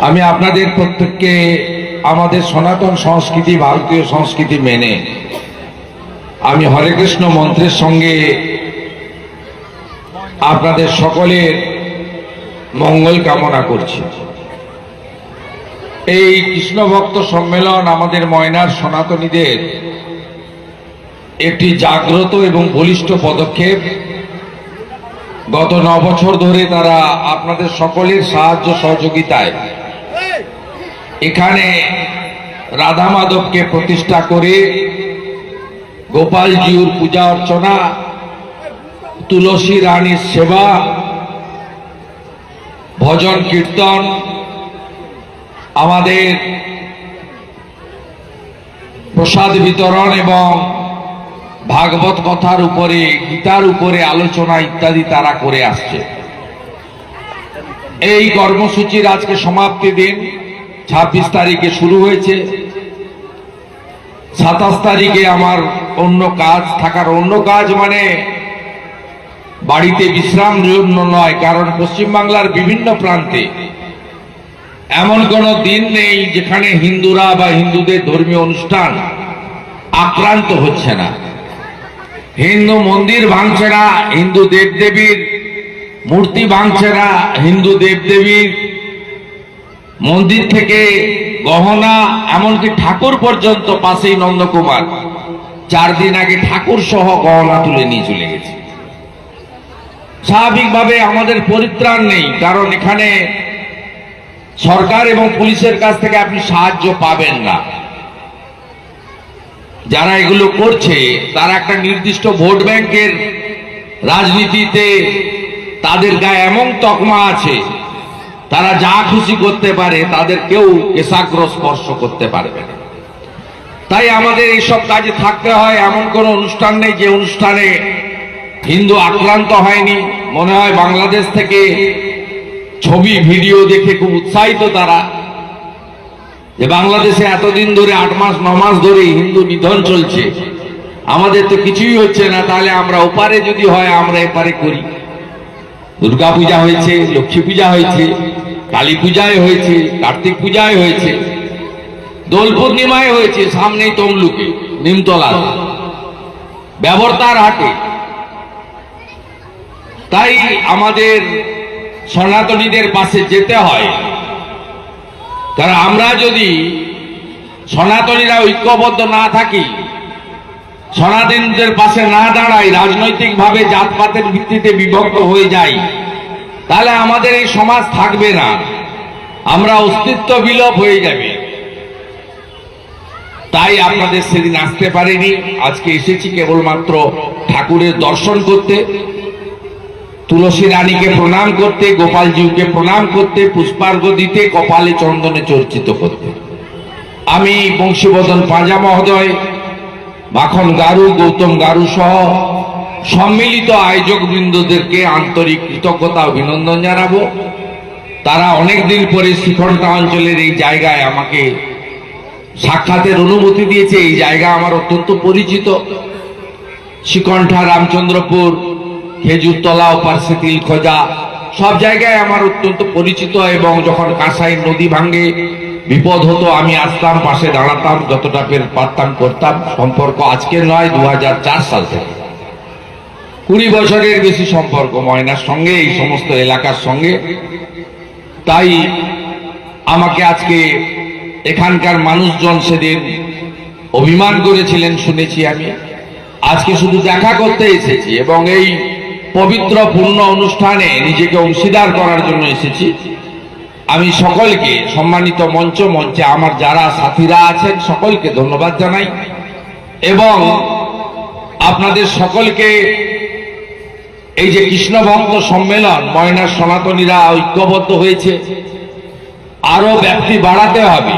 আমি আপনাদের প্রত্যেককে আমাদের সনাতন সংস্কৃতি, ভারতীয় সংস্কৃতি মেনে আমি হরে কৃষ্ণ মন্ত্রের সঙ্গে আপনাদের সকলের মঙ্গল কামনা করছি। এই কৃষ্ণ ভক্ত সম্মেলন আমাদের ময়নার সনাতনীদের একটি জাগ্রত এবং বলিষ্ঠ পদক্ষেপ গত ন বছর ধরে তারা আপনাদের সকলের সাহায্য সহযোগিতায় এখানে রাধা মাধবকে প্রতিষ্ঠা করে গোপালজিউর পূজা অর্চনা, তুলসী রানীর সেবা, ভজন কীর্তন, আমাদের প্রসাদ বিতরণ এবং ভাগবত কথার উপরে, গীতার উপরে আলোচনা ইত্যাদি তারা করে আসছে। এই কর্মসূচির আজকে সমাপ্তি দিন। ছাব্বিশ তারিখে শুরু হয়েছে। সাতাশ তারিখে আমার অন্য কাজ, থাকার অন্য কাজ মানে বাড়িতে বিশ্রাম জন্য নয়, কারণ পশ্চিমবাংলার বিভিন্ন প্রান্তে এমন কোনো দিন নেই যেখানে হিন্দুরা বা হিন্দুদের ধর্মীয় অনুষ্ঠান আক্রান্ত হচ্ছে না। হিন্দু মন্দির ভাঙছে না হিন্দু দেবদেবীর মূর্তি ভাঙছে না হিন্দু দেবদেবীর মন্দির থেকে গহনা, এমনকি ঠাকুর পর্যন্ত পাশেই নন্দকুমার। চার দিন আগে ঠাকুর সহ গহনা তুলে নিয়ে চলে গেছে। স্বাভাবিকভাবে আমাদের পরিত্রাণ নেই, কারণ এখানে সরকার এবং পুলিশের কাছ থেকে আপনি সাহায্য পাবেন না। যারা এগুলো করছে, তারা একটা নির্দিষ্ট ভোট ব্যাংকের রাজনীতিতে তাদের গায়ে এমন তকমা আছে, তারা যা খুশি করতে পারে, তাদের কেউ এসাগ্র স্পর্শ করতে পারবে না। তাই আমাদের এইসব কাজে থাকতে হয়, এমন কোন অনুষ্ঠান নেই যে অনুষ্ঠানে হিন্দু আক্রান্ত হয়নি। মনে হয় বাংলাদেশ থেকে ছবি, ভিডিও দেখে খুব উৎসাহিত তারা। যে বাংলাদেশে এতদিন ধরে আট মাস, ন মাস ধরে হিন্দু নিধন চলছে। আমাদের তো কিছুই হচ্ছে না, তাহলে আমরা ওপারে যদি হয়, আমরা এপারে করি। দুর্গা পূজা হয়েছে, লক্ষ্মী পূজা হয়েছে, কালী পূজায় হয়েছে, কার্তিক পূজায় হয়েছে, দোল পূর্ণিমায় হয়েছে, সামনেই তমলুকে, নিমতলা। ব্যবর্তার হাটে। তাই আমাদের সনাতনীদের পাশে যেতে হয়। কারণ আমরা যদি সনাতনীরা ঐক্যবদ্ধ না থাকি, সনাতনীদের পাশে না দাঁড়াই, রাজনৈতিকভাবে জাতপাতের ভিত্তিতে বিভক্ত হয়ে যাই, তাহলে আমাদের এই সমাজ থাকবে না। আমরা অস্তিত্ব বিলোপ হয়ে যাবে। তাই আপনাদের সেদিন আসতে পারিনি। আজকে এসেছি কেবলমাত্র ঠাকুরের দর্শন করতে। তুলসী রানীকে প্রণাম করতে গোপালজিউকে প্রণাম করতে, পুষ্পার্ঘ দিতে, কপালে চন্দনে চর্চিত করতে। আমি বংশীবদন পাঁজা মহোদয় মাখন গারু, গৌতম গারু সহ সম্মিলিত আয়োজক বৃন্দদেরকে আন্তরিক কৃতজ্ঞতা, অভিনন্দন জানাব। তারা অনেকদিন পরে শিখনটা অঞ্চলের এই জায়গায় আমাকে সাক্ষাতের অনুমতি দিয়েছে। এই জায়গা আমার অত্যন্ত পরিচিত। শিকণ্ঠা রামচন্দ্রপুর খেজুরতলা ওপারসে তিল খোঁজা, সব জায়গায় আমার অত্যন্ত পরিচিত এবং যখন কাঁসাই নদী ভাঙ্গে বিপদ হতো, আমি আসতাম, পাশে দাঁড়াতাম, যতটা পের পারতাম, করতাম। সম্পর্ক আজকে নয় দু সাল থেকে। কুড়ি বছরের বেশি সম্পর্ক, ময়নার সঙ্গে, এই সমস্ত এলাকার সঙ্গে। তাই আমাকে আজকে এখানকার মানুষজন সেদিন অভিমান করেছিলেন, শুনেছি আমি। আজকে শুধু দেখা করতে এসেছি এবং এই পবিত্র পূর্ণ অনুষ্ঠানে নিজেকে অংশীদার করার জন্য এসেছি। আমি সকলকে সম্মানিত মঞ্চ মঞ্চে আমার যারা সাথীরা আছেন, সকলকে ধন্যবাদ জানাই। এবং আপনাদের সকলকে এই যে কৃষ্ণভক্ত সম্মেলন ময়নার সনাতনীরা ঐক্যবদ্ধ হয়েছে। আরও ব্যক্তি বাড়াতে হবে।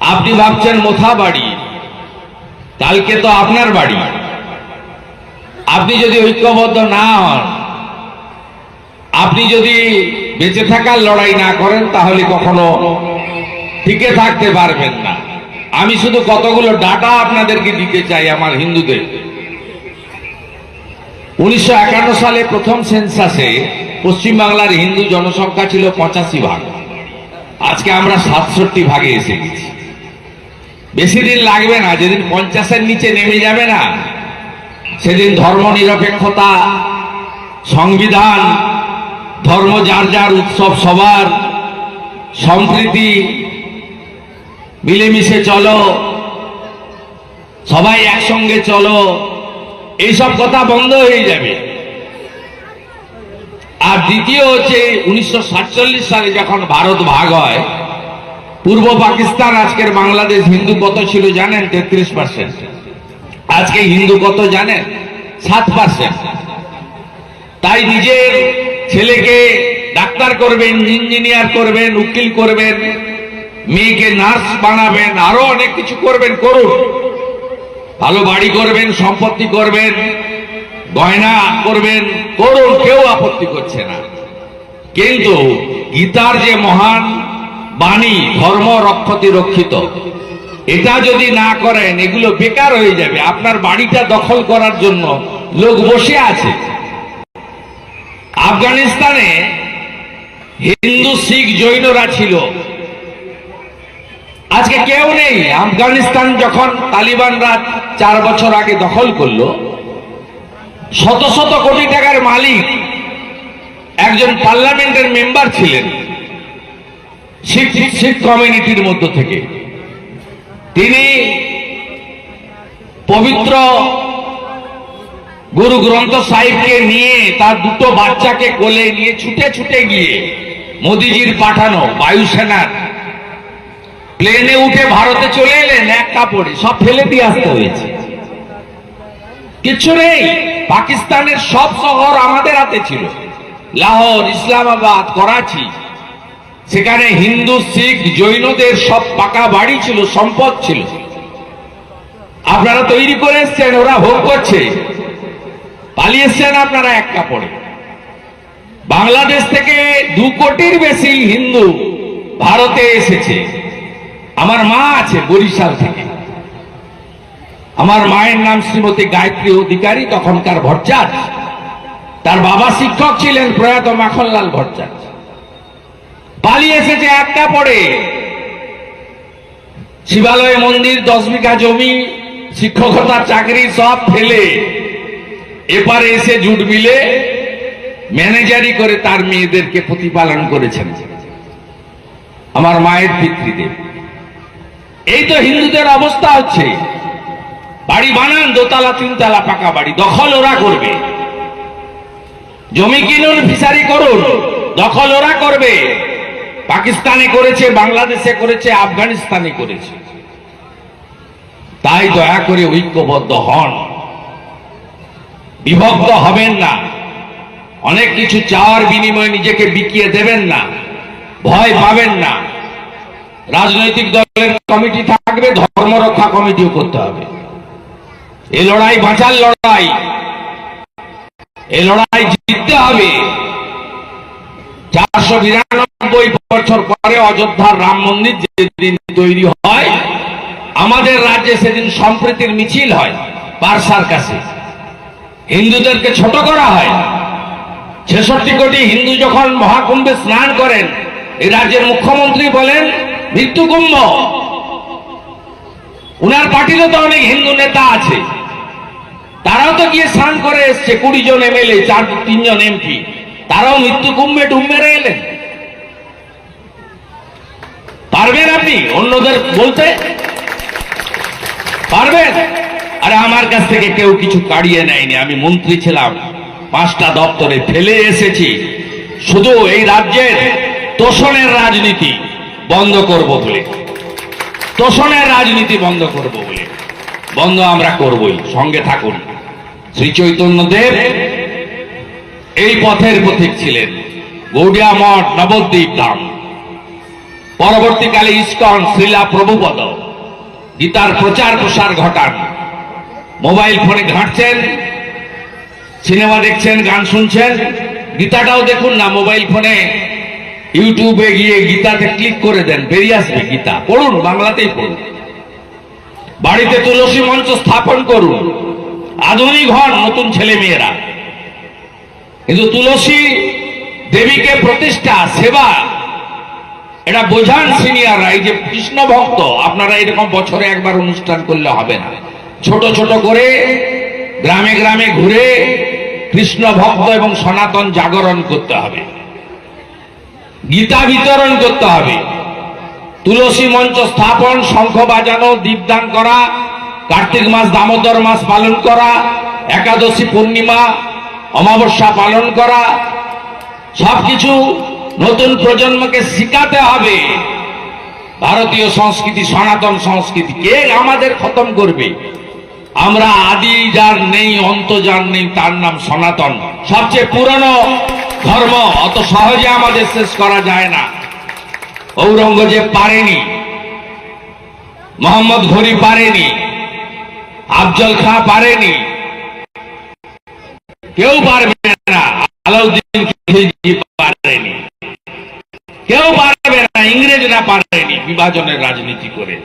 আপনি ভাবছেন মোথা বাড়ি কালকে তো আপনার বাড়ি। আপনি যদি ঐক্যবদ্ধ না হন, আপনি যদি বেঁচে থাকার লড়াই না করেন, তাহলে কখনো টিকে থাকতে পারবেন না। আমি শুধু কতগুলো ডাটা আপনাদেরকে দিতে চাই আমার হিন্দুদের। উনিশশো একান্ন সালে প্রথম সেন্সাসে পশ্চিমবাংলার হিন্দু জনসংখ্যা ছিল পঁচাশি ভাগ। আজকে আমরা সাতষট্টি ভাগে এসে গেছি। বেশি দিন লাগবে না, যেদিন পঞ্চাশের নিচে নেমে যাবে না সেদিন ধর্ম নিরপেক্ষতা, সংবিধান, ধর্ম যার যার উৎসব সবার, সম্প্রীতি, মিলেমিশে চলো, সবাই একসঙ্গে চলো, এইসব কথা বন্ধ হয়ে যাবে। আর দ্বিতীয় হচ্ছে উনিশশো সাতচল্লিশ সালে যখন ভারত ভাগ হয়, পূর্ব পাকিস্তান, আজকের বাংলাদেশ, হিন্দু কত ছিল জানেন তেত্রিশ পার্সেন্ট আজকে হিন্দু কত জানেন সাত পার্সেন্ট তাই নিজের ছেলেকে ডাক্তার করবেন ইঞ্জিনিয়ার করবেন, উকিল করবেন, মেয়েকে নার্স বানাবেন, আরও অনেক কিছু করবেন, করুন। ভালো বাড়ি করবেন, সম্পত্তি করবেন, গয়না করবেন, করুন, কেউ আপত্তি করছে না। কিন্তু গীতার যে মহান বাণী, ধর্ম রক্ষতি রক্ষিত এটা যদি না করেন, এগুলো বেকার হয়ে যাবে। আপনার বাড়িটা দখল করার জন্য লোক বসে আছে। আফগানিস্তানে হিন্দু, শিখ, জৈনরা ছিল। আজকে কেউ নেই। আফগানিস্তান যখন তালিবানরা চার বছর আগে দখল করল, শত শত কোটি টাকার মালিক একজন পার্লামেন্টের মেম্বার ছিলেন শিখ শিখ কমিউনিটির মধ্য থেকে। তিনি পবিত্র গুরু গ্রন্থ সাহিবকে নিয়ে তার দুটো বাচ্চাকে কোলে নিয়ে ছুটে ছুটে গিয়ে মোদিজির পাঠানো বায়ুসেনার। প্লেনে উঠে ভারতে চলে এলেন, এক কাপড়ে, সব ফেলে দিয়ে আসতে হয়েছে। কিছু নেই, পাকিস্তানের সব শহর আমাদের হাতে ছিল। লাহোর, ইসলামাবাদ, করাচি সেখানে হিন্দু, শিখ, জৈনদের সব পাকা বাড়ি ছিল, সম্পদ ছিল। আপনারা তৈরি করে এসছেন, ওরা ভোগ করছে। পালিয়ে এসছেন আপনারা এক কাপড়ে। বাংলাদেশ থেকে দু কোটির বেশি হিন্দু ভারতে এসেছে। আমার মা আছে বরিশাল থেকে। আমার মায়ের নাম শ্রীমতী গায়ত্রী অধিকারী, তখনকার ভট্টাচ তার বাবা শিক্ষক ছিলেন প্রয়াত মাখনলাল ভট্টাচ পালিয়ে এসেছে একটা পরে। শিবালয় মন্দির, দশ বিঘা জমি শিক্ষকতার চাকরি সব ফেলে। এপারে এসে জুট মিলে ম্যানেজারি করে তার মেয়েদেরকে প্রতিপালন করেছেন। আমার মায়ের পিতৃদেব। এই তো হিন্দুদের অবস্থা হচ্ছে। বাড়ি বানান, দোতলা, তিনতলা পাকা বাড়ি, দখল ওরা করবে। জমি কিনুন ফিসারি করুন, দখল ওরা করবে। পাকিস্তানে করেছে, বাংলাদেশে করেছে, আফগানিস্তানে করেছে। তাই দয়া করে ঐক্যবদ্ধ হন। বিভক্ত হবেন না। অনেক কিছু চাওয়ার বিনিময়ে নিজেকে বিকিয়ে দেবেন না। ভয় পাবেন না। রাজনৈতিক দলের কমিটি থাকবে, ধর্ম রক্ষা কমিটিও করতে হবে। এ লড়াই বাঁচার লড়াই। এই লড়াই জিততে হবে। চারশো বিরানব্বই বছর পরে অযোধ্যার রাম মন্দির যেদিন তৈরি হয়, আমাদের রাজ্যে সেদিন সম্প্রীতির মিছিল হয় পারসার কাছে। হিন্দুদেরকে ছোট করা হয়। ছেষট্টি কোটি হিন্দু যখন মহাকুম্ভে স্নান করেন, এই রাজ্যের মুখ্যমন্ত্রী বলেন মৃত্যু কুম্ভ উনার পার্টিরও তো অনেক হিন্দু নেতা আছে। তারাও তো গিয়ে স্নান করে এসছে, কুড়ি জন এমএলএ, চার তিনজন এমপি। তারাও মৃত্যু কুম্ভে মেরে এলেন পারবেন আপনি অন্যদের বলতে? পারবেন? আরে আমার কাছ থেকে কেউ কিছু কাড়িয়ে নেয়নি, আমি মন্ত্রী ছিলাম, পাঁচটা দপ্তরে ফেলে এসেছি। শুধু এই রাজ্যের তোষণের রাজনীতি বন্ধ করব বলে। তোষণের রাজনীতি বন্ধ করব বলে। বন্ধ আমরা করবই, সঙ্গে থাকুন। শ্রী চৈতন্যদেব এই পথের পথিক ছিলেন গৌডিয়া মঠ নবদ্বীপ ধাম। পরবর্তীকালে ইস্কন শ্রীলা প্রভুপদ, গীতার প্রচার প্রসার ঘটান। মোবাইল ফোনে ঘাঁটছেন, সিনেমা দেখছেন, গান শুনছেন, গীতাটাও দেখুন না, মোবাইল ফোনে ইউটিউবে গিয়ে গীতাতে ক্লিক করে দেন, বেরিয়ে আসবে গীতা। পড়ুন, বাংলাতেই পড়ুন। বাড়িতে তুলসী মঞ্চ স্থাপন করুন। আধুনিক হন নতুন ছেলে মেয়েরা কিন্তু তুলসী দেবীকে প্রতিষ্ঠা, সেবা, এটা বোঝান সিনিয়ররা, এই যে কৃষ্ণ ভক্ত, আপনারা এরকম বছরে একবার অনুষ্ঠান করলে হবে না। ছোট ছোট করে গ্রামে গ্রামে ঘুরে কৃষ্ণ ভক্ত এবং সনাতন জাগরণ করতে হবে। গীতা বিতরণ করতে হবে। তুলসী মঞ্চ স্থাপন, শঙ্খ বাজানো, দীপদান করা, কার্তিক মাস, দামোদর মাস পালন করা, একাদশী পূর্ণিমা অমাবস্যা পালন করা, সবকিছু নতুন প্রজন্মকে শিখাতে হবে। ভারতীয় সংস্কৃতি, সনাতন সংস্কৃতি, কে আমাদের খতম করবে? আমরা আদি যার নেই, অন্ত যার নেই, তার নাম সনাতন। সবচেয়ে পুরনো ধর্ম, অত সহজে আমাদের শেষ করা যায় না। ঔরঙ্গজেব পারেনি। মোহাম্মদ ঘড়ি পারেনি। আফজল খাঁ পারেনি। কেউ পারবে না, আলাউদ্দিন পারেনি। কেউ পারবে না, ইংরেজরা পারেনি বিভাজনের রাজনীতি করে।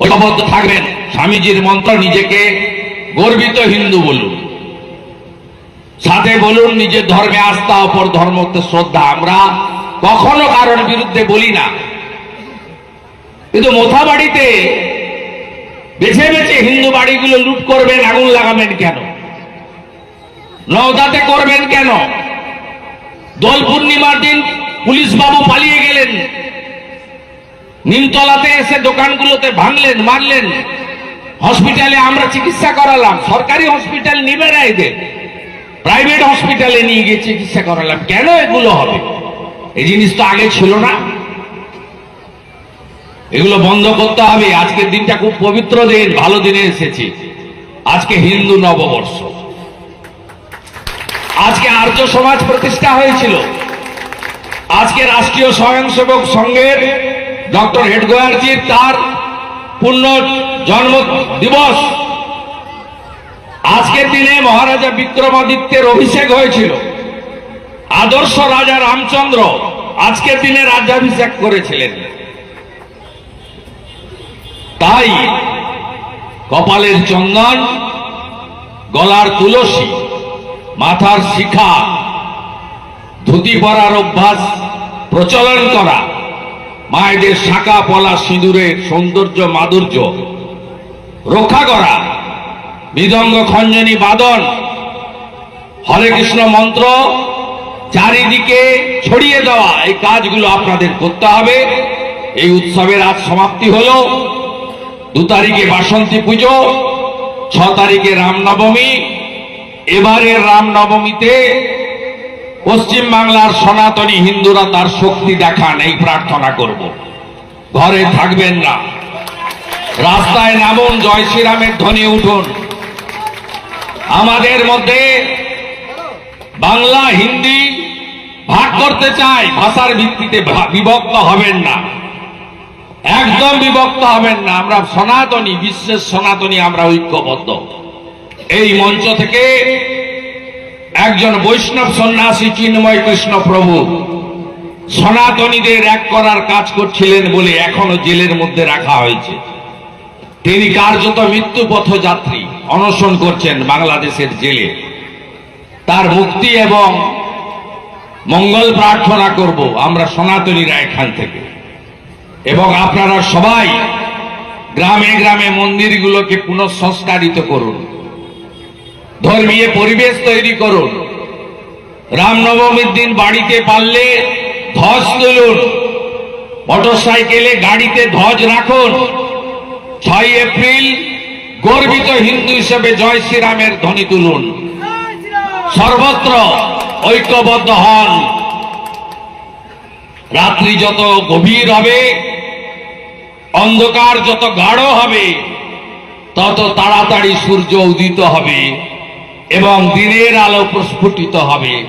ঐক্যবদ্ধ থাকবেন, স্বামীজির মন্ত্র নিজেকে গর্বিত হিন্দু বলুন। সাথে বলুন, নিজের ধর্মে আস্থা, অপর ধর্মতে শ্রদ্ধা। আমরা কখনো কারোর বিরুদ্ধে বলি না। কিন্তু মোথা বাড়িতে বেছে বেছে হিন্দু বাড়িগুলো লুট করবেন, আগুন লাগাবেন কেন? নওদাতে করবেন কেন? দোল পূর্ণিমার দিন পুলিশ বাবু পালিয়ে গেলেন। নিমতলাতে এসে দোকানগুলোতে ভাঙলেন, মারলেন। হসপিটালে আমরা চিকিৎসা করালাম। সরকারি হসপিটাল নিবে না এদের। প্রাইভেট হসপিটালে নিয়ে গিয়ে চিকিৎসা করালাম। কেন এগুলো হবে? এই জিনিস তো আগে ছিল না। এগুলো বন্ধ করতে হবে। আজকের দিনটা খুব পবিত্র দিন। ভালো দিনে এসেছি। আজকে হিন্দু নববর্ষ। আজকে আর্য সমাজ প্রতিষ্ঠা হয়েছিল। আজকে রাষ্ট্রীয় স্বয়ংসেবক সংঘের ডক্টর হেডগোয়ারজির তার পূর্ণ জন্ম দিবস। আজকের দিনে মহারাজা বিক্রমাদিত্যের অভিষেক হয়েছিল। আদর্শ রাজা রামচন্দ্র আজকের দিনে রাজ্যাভিষেক করেছিলেন। তাই কপালের চন্দন, গলার তুলসী মাথার শিখা, ধুতি পরার অভ্যাস, প্রচলন করা, মায়েদের শাখা পলা সিঁদুরের সৌন্দর্য মাধুর্য, রক্ষা করা, মৃদঙ্গ খঞ্জনী বাদন, হরে কৃষ্ণ মন্ত্র চারিদিকে ছড়িয়ে দেওয়া, এই কাজগুলো আপনাদের করতে হবে। এই উৎসবের আজ সমাপ্তি হলো। দু তারিখে বাসন্তী পুজো, ছ তারিখে রামনবমী এবারের রামনবমীতে পশ্চিম বাংলার সনাতনী হিন্দুরা তার শক্তি দেখান, এই প্রার্থনা করব। ঘরে থাকবেন না। রাস্তায় নামুন, জয় শ্রীরামের ধ্বনি উঠুন। আমাদের মধ্যে বাংলা হিন্দি ভাগ করতে চাই, ভাষার ভিত্তিতে বিভক্ত হবেন না। একদম বিভক্ত হবেন না। আমরা সনাতনী, বিশ্বের সনাতনী, আমরা ঐক্যবদ্ধ। এই মঞ্চ থেকে একজন বৈষ্ণব সন্ন্যাসী চিন্ময় কৃষ্ণ প্রভু সনাতনীদের এক করার কাজ করছিলেন বলে এখনও জেলের মধ্যে রাখা হয়েছে। তিনি কার্যত মৃত্যু পথযাত্রী অনশন করছেন বাংলাদেশের জেলে। তার মুক্তি এবং মঙ্গল প্রার্থনা করব আমরা সনাতনীরা এখান থেকে। এবং আপনারা সবাই গ্রামে গ্রামে মন্দিরগুলোকে পুনঃসংস্কারিত করুন। ধর্মীয় পরিবেশ তৈরি করুন। রামনবমীর দিন বাড়িতে পারলে ধ্বজ তুলুন। মোটরসাইকেলে গাড়িতে ধ্বজ রাখুন। ছয় এপ্রিল গর্বিত হিন্দু হিসেবে জয় শ্রীরামের ধ্বনি তুলুন। সর্বত্র ঐক্যবদ্ধ হন। রাত্রি যত গভীর হবে, অন্ধকার যত গাঢ় হবে, তত তাড়াতাড়ি সূর্য উদিত হবে। এবং দিনের আলো প্রস্ফুটিত হবে।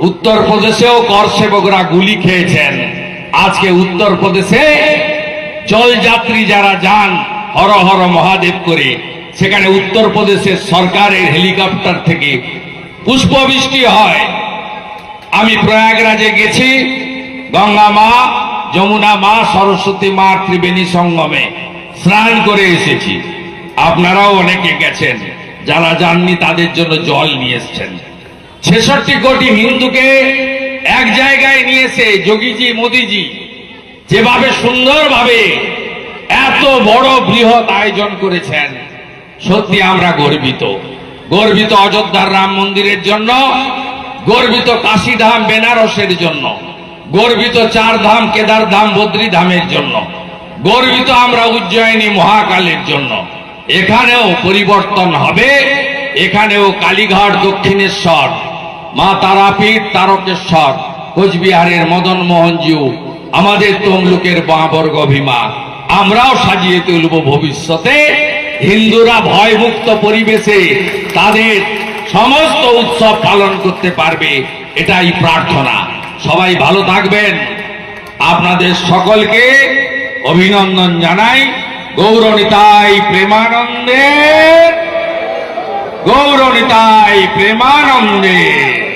উত্তরপ্রদেশেও কর সেবকরা গুলি খেয়েছেন। আজকে উত্তরপ্রদেশে জলযাত্রী যারা যান, হর হর মহাদেব করে, সেখানে উত্তরপ্রদেশের সরকারের হেলিকপ্টার থেকে পুষ্পবৃষ্টি হয়। আমি প্রয়াগরাজে গেছি, গঙ্গা মা, যমুনা মা, সরস্বতী মা, ত্রিবেণী সঙ্গমে স্নান করে এসেছি। আপনারাও অনেকে গেছেন। যারা যাননি তাদের জন্য জল নিয়ে এসছেন। ছেষট্টি কোটি হিন্দুকে এক জায়গায় নিয়েছে যোগীজি, মোদিজি যেভাবে সুন্দরভাবে এত বড় বৃহৎ আয়োজন করেছেন, সত্যি আমরা গর্বিত। গর্বিত অযোধ্যার রাম মন্দিরের জন্য, গর্বিত কাশীধাম বেনারসের জন্য, গর্বিত চার ধাম কেদার ধাম বদ্রী ধামের জন্য, গর্বিত আমরা উজ্জয়িনী মহাকালের জন্য। এখানেও পরিবর্তন হবে, এখানেও কালীঘাট দক্ষিণেশ্বর, মা তারাপীঠ তারকেশ্বর, কোচবিহারের মদন মোহনজিউ আমাদের তমলুকের বাঁবর্গ ভীমা আমরাও সাজিয়ে তুলব ভবিষ্যতে। হিন্দুরা ভয়মুক্ত পরিবেশে তাদের সমস্ত উৎসব পালন করতে পারবে, এটাই প্রার্থনা। সবাই ভালো থাকবেন। আপনাদের সকলকে অভিনন্দন জানাই। গৌরনিতাই প্রেমানন্দে। গৌরনিতাই প্রেমানন্দে।